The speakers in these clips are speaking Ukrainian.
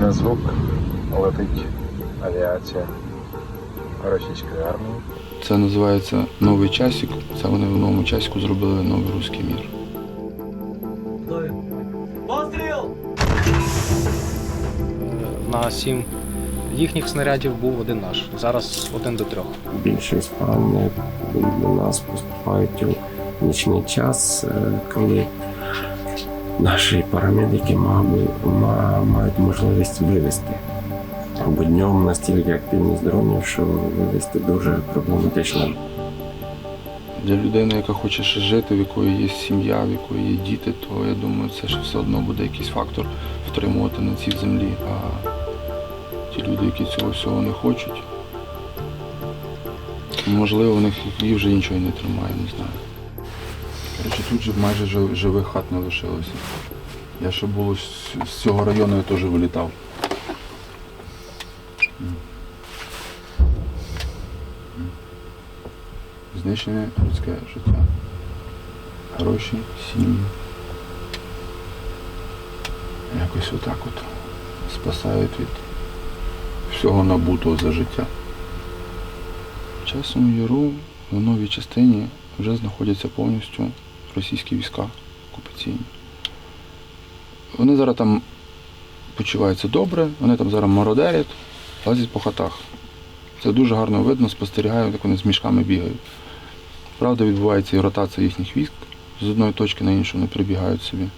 На звук летить авіація російської армії. Це називається новий часик. Це вони в новому часику зробили новий руський мір. Постріл! На сім їхніх снарядів був один наш. Зараз один до трьох. Більшість поранених до нас поступають у нічний час, е, коли наші парамедики мають можливість вивезти. Бо днем настільки активність дронів, що вивезти дуже проблематично. Для людини, яка хоче ще жити, в якої є сім'я, в якої є діти, то я думаю, це ще все одно буде якийсь фактор втримувати на цій землі. А ті люди, які цього всього не хочуть, можливо, в них і вже нічого не тримає, не знаю. Коротше, тут же майже живих хат не лишилося. Я ще був з, цього району, я теж вилітав. Знищене людське життя. Гроші, сім'ї. Якось отак от спасають від всього набутого за життя. В Чесному Яру в новій частині вже знаходяться повністю російські війська окупаційні. Вони зараз там почуваються добре, вони там зараз мародерять, лазять по хатах. Це дуже гарно видно, спостерігаю, як вони з мішками бігають. Правда, відбувається і ротація їхніх військ. З одної точки на іншу вони прибігають собі.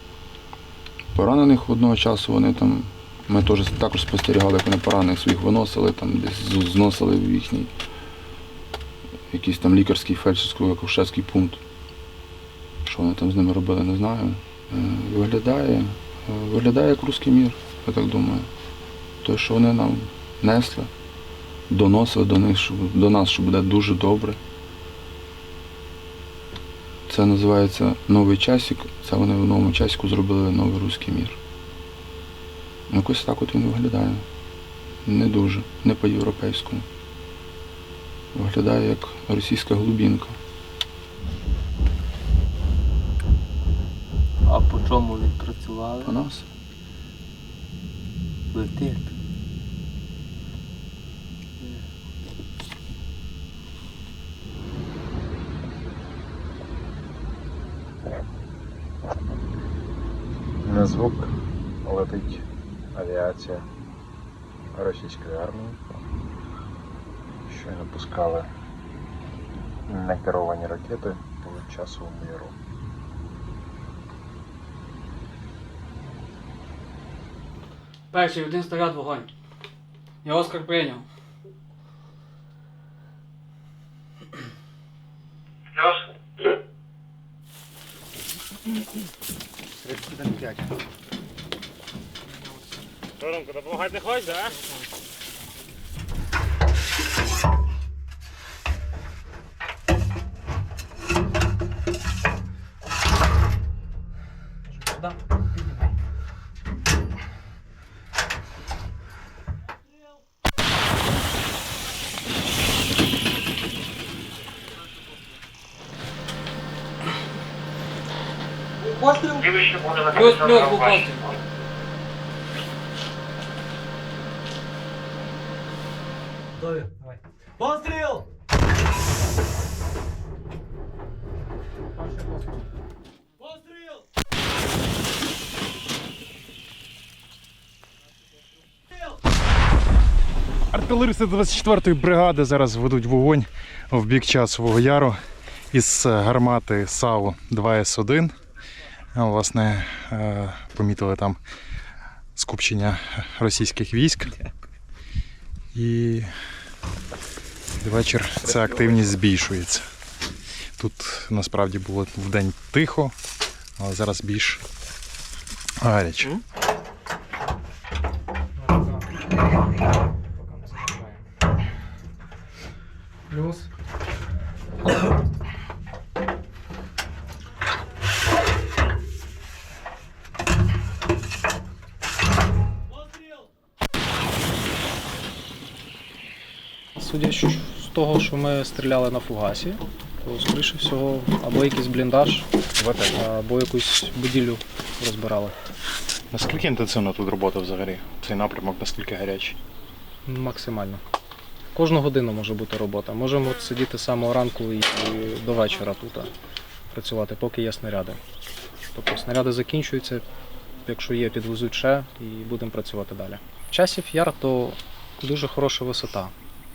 Поранених одного часу вони там. Ми теж також спостерігали, як вони поранених своїх виносили, там десь зносили в їхній якийсь там лікарський фельдшерсько-акушерський пункт. Що вони там з ними робили, не знаю. Е, Виглядає, е, виглядає як русський мір, я так думаю. Те, що вони нам несли, доносили до них, що, до нас, що буде дуже добре. Це називається новий часик. Це вони в новому часику зробили новий руський мір. Ну, Якось так от він виглядає. Не дуже, не по-європейському. Виглядає як російська глубінка. А по чому відпрацювали? По нас. Летить. На звук летить авіація російської армії. Щойно пускали некеровані ракети по часовому яру. Перший один снаряд вогонь. Я Оскар прийняв. Воронку допомагати не хочеш, да? Плюс плюс був постріл. Постріл! Постріл! Артилеристи 24-ї бригади зараз ведуть вогонь в бік часового яру із гармати САУ 2С1. Власне, е, помітили там скупчення російських військ. І вечір ця активність збільшується. Тут насправді було вдень тихо, але зараз більш гаряче. Судячи з того, що ми стріляли на фугасі, то скоріше всього або якийсь бліндаж, або якусь будівлю розбирали. Наскільки інтенсивна тут робота взагалі? Цей напрямок наскільки гарячий? Максимально. Кожну годину може бути робота. Можемо сидіти з самого ранку і до вечора тут працювати, поки є снаряди. Тобто снаряди закінчуються, якщо є, підвезуть ще і будемо працювати далі. Часів яр то дуже хороша висота,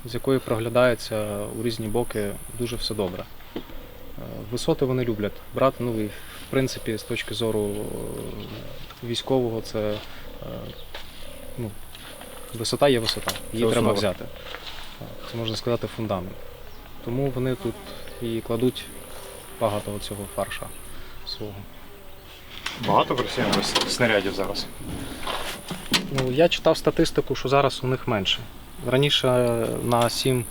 з якої проглядається у різні боки дуже все добре. Е, Висоти вони люблять брати. Ну і в принципі, з точки зору е, військового, це е, ну, висота є висота. Її Це треба основа. взяти. Це можна сказати фундамент. Тому вони тут і кладуть багато цього фарша свого. Багато в росіян снарядів зараз. Ну, я читав статистику, що зараз у них менше. Раніше на сім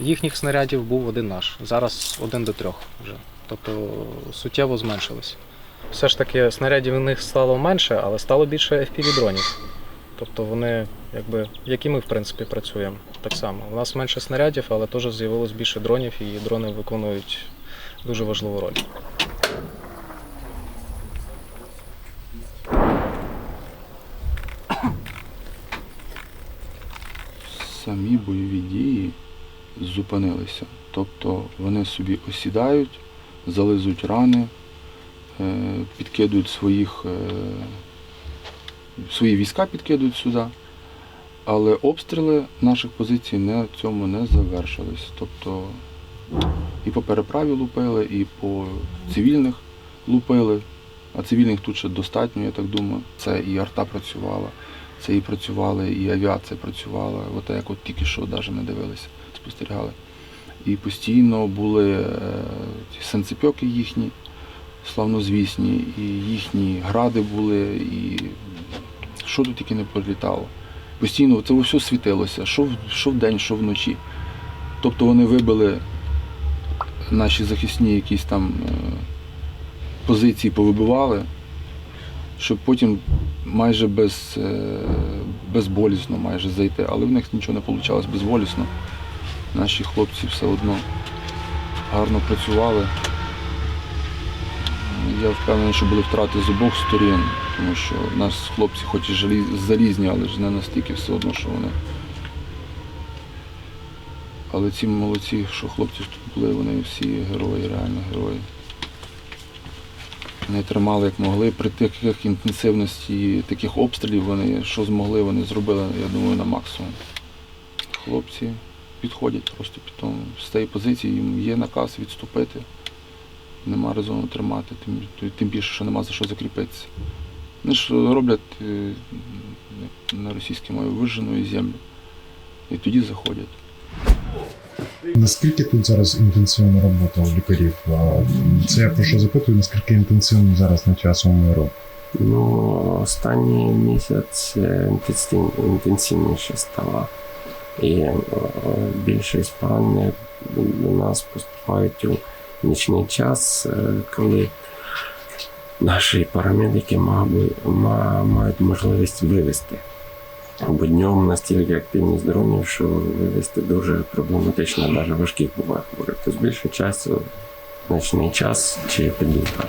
їхніх снарядів був один наш. Зараз один до трьох вже. Тобто суттєво зменшилось. Все ж таки снарядів у них стало менше, але стало більше FPV-дронів. Тобто вони, якби, як і ми, в принципі, працюємо так само. У нас менше снарядів, але теж з'явилось більше дронів, і дрони виконують дуже важливу роль. Самі бойові дії зупинилися. Тобто вони собі осідають, зализують рани, е, підкидують своїх, е, свої війська підкидують сюди. Але обстріли наших позицій не, цьому не завершились. Тобто і по переправі лупили, і по цивільних лупили. А цивільних тут ще достатньо, я так думаю. Це і арта працювала, це і працювали, і авіація працювала. От як от тільки що навіть ми дивилися, спостерігали. І постійно були е, санцепьоки їхні, славнозвісні, і їхні гради були, і що тут тільки не прилітало. Постійно це все світилося, що, в- що вдень, що вночі. Тобто вони вибили наші захисні якісь там е, позиції повибивали, щоб потім майже без, е, безболісно майже зайти. Але в них нічого не вийшло безболісно. Наші хлопці все одно гарно працювали. Я впевнений, що були втрати з обох сторін, тому що в нас хлопці хоч і залізні, але ж не настільки все одно, що вони. Але ці молодці, що хлопці тут були, вони всі герої, реально герої. Вони тримали як могли. При таких інтенсивності таких обстрілів вони що змогли, вони зробили, я думаю, на максимум. Хлопці підходять просто потім з цієї позиції, їм є наказ відступити. Нема резону тримати, тим, тим більше, що нема за що закріпитися. Вони ж роблять е, на російській мові вижену землю. І тоді заходять. Наскільки тут зараз інтенсивна робота у лікарів? Це я про що запитую, наскільки інтенсивно зараз на часовому миру? Ну, останній місяць е, інтенсивніше стало. І е, більшість поранених до нас поступають у нічний час, е, коли наші парамедики мають можливість вивезти. Бо днем настільки активність дронів, що вивести дуже проблематично, навіть важких буває хворих. Тобто більше часу ночний час чи підлітка.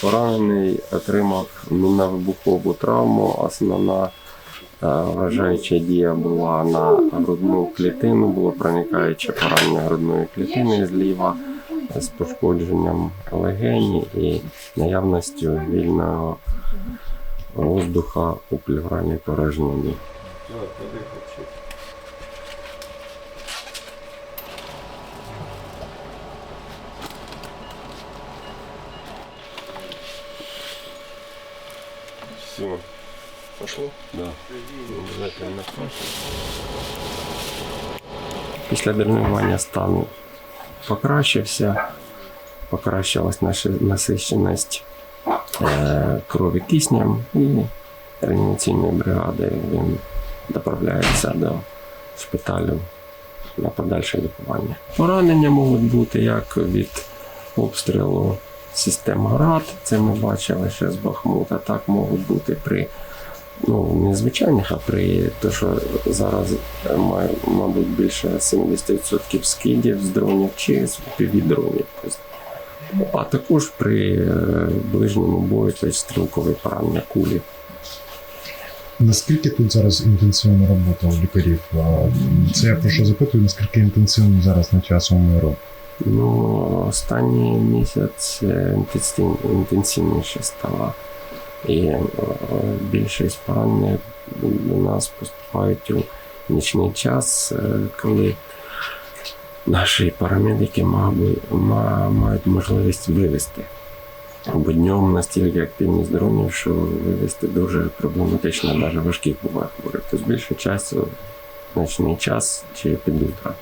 Поранений отримав мінно-вибухову травму. Основна е, вражаюча дія була на грудну клітину, було проникаюче поранення грудної клітини зліва з пошкодженням легені і наявністю вільного воздуха у плевральній порожнині. Все. Пошло? Да. Обязательно. Після дренування стану покращився, покращилась наша насиченість е, крові киснем і реанімаційної бригади він доправляється до шпиталю на подальше лікування. Поранення можуть бути як від обстрілу систем ГРАД. Це ми бачили ще з Бахмута. Так можуть бути при ну, не звичайних, а при те, що зараз має, мабуть, більше 70% скидів з дронів чи з півдронів. Тобто, А також при е, ближньому бою, тобто стрілкові поранення кулі. Наскільки тут зараз інтенсивна робота у лікарів? Це я про що запитую, наскільки інтенсивно зараз на часу миру? Ну, останній місяць е, інтенсивніше стало. І е, більшість поранень до нас поступають у нічний час, е, коли наші парамедики мають можливість вивезти. Бо днем настільки активність дронів, що вивезти дуже проблематично, навіть важких буває хворих. Тобто більше часу ночний час чи під утро.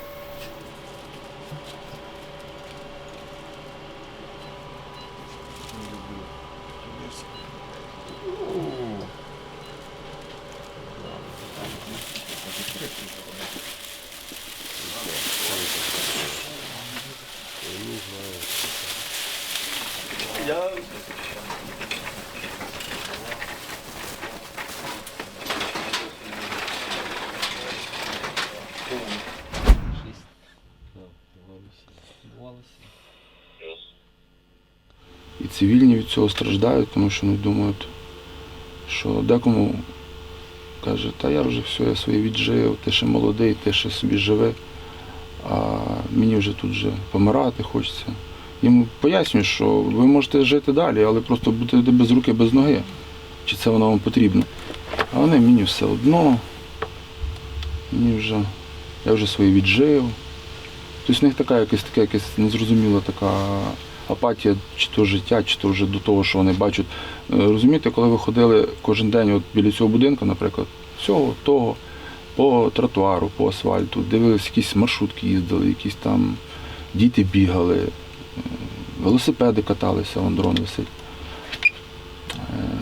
Цивільні від цього страждають, тому що вони думають, що декому каже, та я вже все, я своє віджив, ти ще молодий, ти ще собі живе, а мені вже тут вже помирати хочеться. Їм пояснюю, що ви можете жити далі, але просто будете без руки, без ноги. Чи це воно вам потрібно? А вони мені все одно. Мені вже, я вже своє віджив. Тобто в них така якась така якась незрозуміла така апатія, чи то життя, чи то вже до того, що вони бачать. Е, Розумієте, коли ви ходили кожен день от біля цього будинку, наприклад, всього того, по тротуару, по асфальту, дивились, якісь маршрутки їздили, якісь там діти бігали, е, велосипеди каталися, вон дрон висить. Е,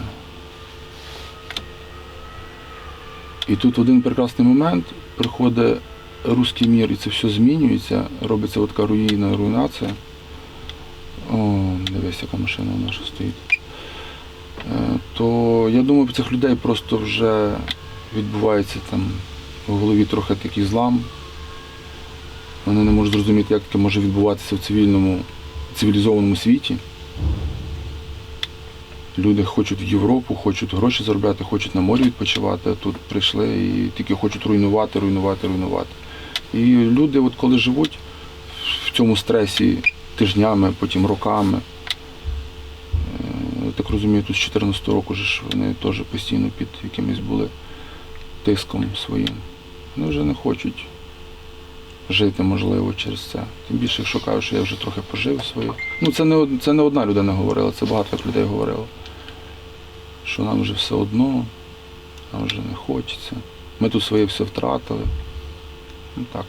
І тут в один прекрасний момент приходить руський мір, і це все змінюється, робиться така руїна, руйнація. О, дивись, яка машина наша стоїть. Е, То я думаю, в цих людей просто вже відбувається там в голові трохи такий злам. Вони не можуть зрозуміти, як таке може відбуватися в цивільному, цивілізованому світі. Люди хочуть в Європу, хочуть гроші заробляти, хочуть на морі відпочивати, а тут прийшли і тільки хочуть руйнувати, руйнувати, руйнувати. І люди, от коли живуть в цьому стресі тижнями, потім роками, е, я так розумію, тут з 14 року ж вони теж постійно під якимось були тиском своїм. Вони вже не хочуть жити, можливо, через це. Тим більше, якщо кажуть, що я вже трохи пожив своє. Ну, це не, це не одна людина говорила, це багато людей говорило. Що нам вже все одно, нам вже не хочеться. Ми тут своє все втратили. Ну так.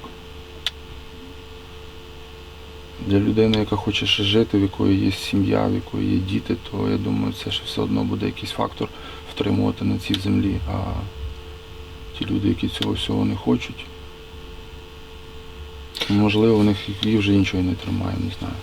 Для людини, яка хоче ще жити, в якої є сім'я, в якої є діти, то я думаю, це ще все одно буде якийсь фактор втримувати на цій землі. А ті люди, які цього всього не хочуть, можливо, в них і вже нічого не тримає, не знаю.